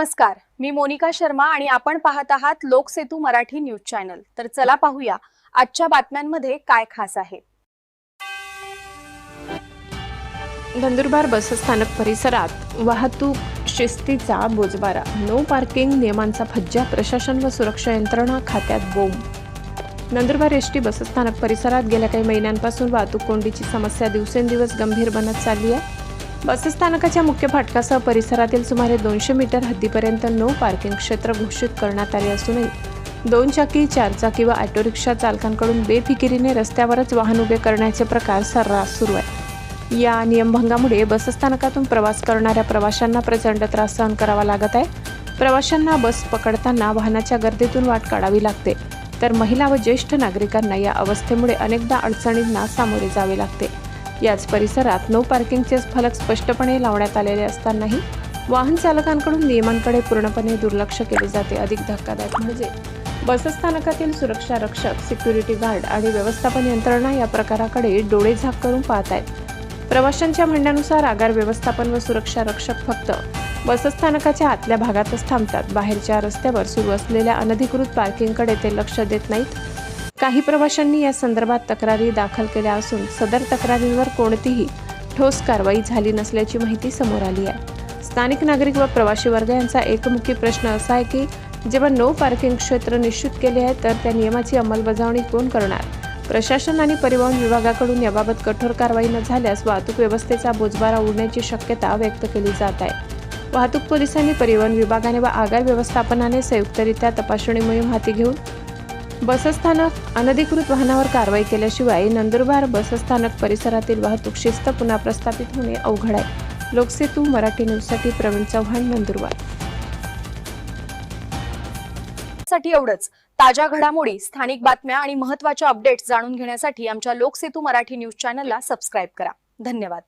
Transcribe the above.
नमस्कार मी मोनिका शर्मा आणि आपण पाहत आहात लोकसेतू मराठी न्यूज चॅनल. तर चला पाहूया आजच्या बातम्यांमध्ये काय खास आहे. नंदुरबार बसस्थानक परिसरात वाहतूक शिस्तीचा बोजबारा नो पार्किंग नियमांचा फज्जा प्रशासन व सुरक्षा यंत्रणा खात्यात बोंब. नंदुरबार एस टी बसस्थानक परिसरात गेल्या काही महिन्यांपासून वाहतूक कोंडीची समस्या दिवसेंदिवस गंभीर बनत चालली आहे. बसस्थानकाच्या मुख्य फाटकासह परिसरातील सुमारे दोनशे मीटर हद्दीपर्यंत नो पार्किंग क्षेत्र घोषित करण्यात आले असूनही दोन चाकी चार चाकी व ऑटो रिक्षा चालकांकडून बेफिकिरीने रस्त्यावरच वाहन उभे करण्याचे प्रकार सर्रास सुरू आहे या नियमभंगामुळे बसस्थानकातून प्रवास करणाऱ्या प्रवाशांना प्रचंड त्रास सहन करावा लागत आहे. प्रवाशांना बस पकडताना वाहनाच्या गर्दीतून वाट काढावी लागते. तर महिला व ज्येष्ठ नागरिकांना या अवस्थेमुळे अनेकदा अडचणींना सामोरे जावे लागते. याच परिसरात नो पार्किंगचे फलक स्पष्टपणे लावण्यात आलेले असतानाही वाहन चालकांकडून नियमांकडे पूर्णपणे दुर्लक्ष केले जाते. अधिक धक्कादायक म्हणजे बसस्थानकातील सुरक्षा रक्षक सिक्युरिटी गार्ड आणि व्यवस्थापन यंत्रणा या प्रकाराकडे डोळे झाक करून पाहत आहेत प्रवाशांच्या म्हणण्यानुसार आगार व्यवस्थापन व सुरक्षा रक्षक फक्त बसस्थानकाच्या आतल्या भागातच थांबतात. बाहेरच्या रस्त्यावर सुरू असलेल्या अनधिकृत पार्किंगकडे ते लक्ष देत नाहीत. काही प्रवाशांनी या संदर्भात तक्रारी दाखल केल्या असून सदर तक्रारींवर कोणतीही ठोस कारवाई झाली नसल्याची माहिती समोर आली आहे. स्थानिक नागरिक व प्रवासी वर्ग यांचा एकमुखी प्रश्न असा आहे की जेव्हा नो पार्किंग क्षेत्र निश्चित केले आहे तर त्या नियमाची अंमलबजावणी कोण करणार? प्रशासन आणि परिवहन विभागाकडून याबाबत कठोर कारवाई न झाल्यास वाहतूक व्यवस्थेचा बोजबारा उडण्याची शक्यता व्यक्त केली जात आहे. वाहतूक पोलिसांनी परिवहन विभागाने व आगार व्यवस्थापनाने संयुक्तरित्या तपासणी मोहीम हाती घेऊन बसस्थानक अनधिकृत वाहनावर कारवाई केल्याशिवाय नंदुरबार बसस्थानक परिसरातील वाहतूक शिस्त पुन्हा प्रस्थापित होणे अवघड आहे. लोकसेतू मराठी न्यूजसाठी प्रवीण चव्हाण नंदुरबार. साठी एवढंच. ताज्या घडामोडी स्थानिक बातम्या आणि महत्त्वाच्या अपडेट्स जाणून घेण्यासाठी आमच्या लोकसेतू मराठी न्यूज चॅनलला सबस्क्राईब करा. धन्यवाद.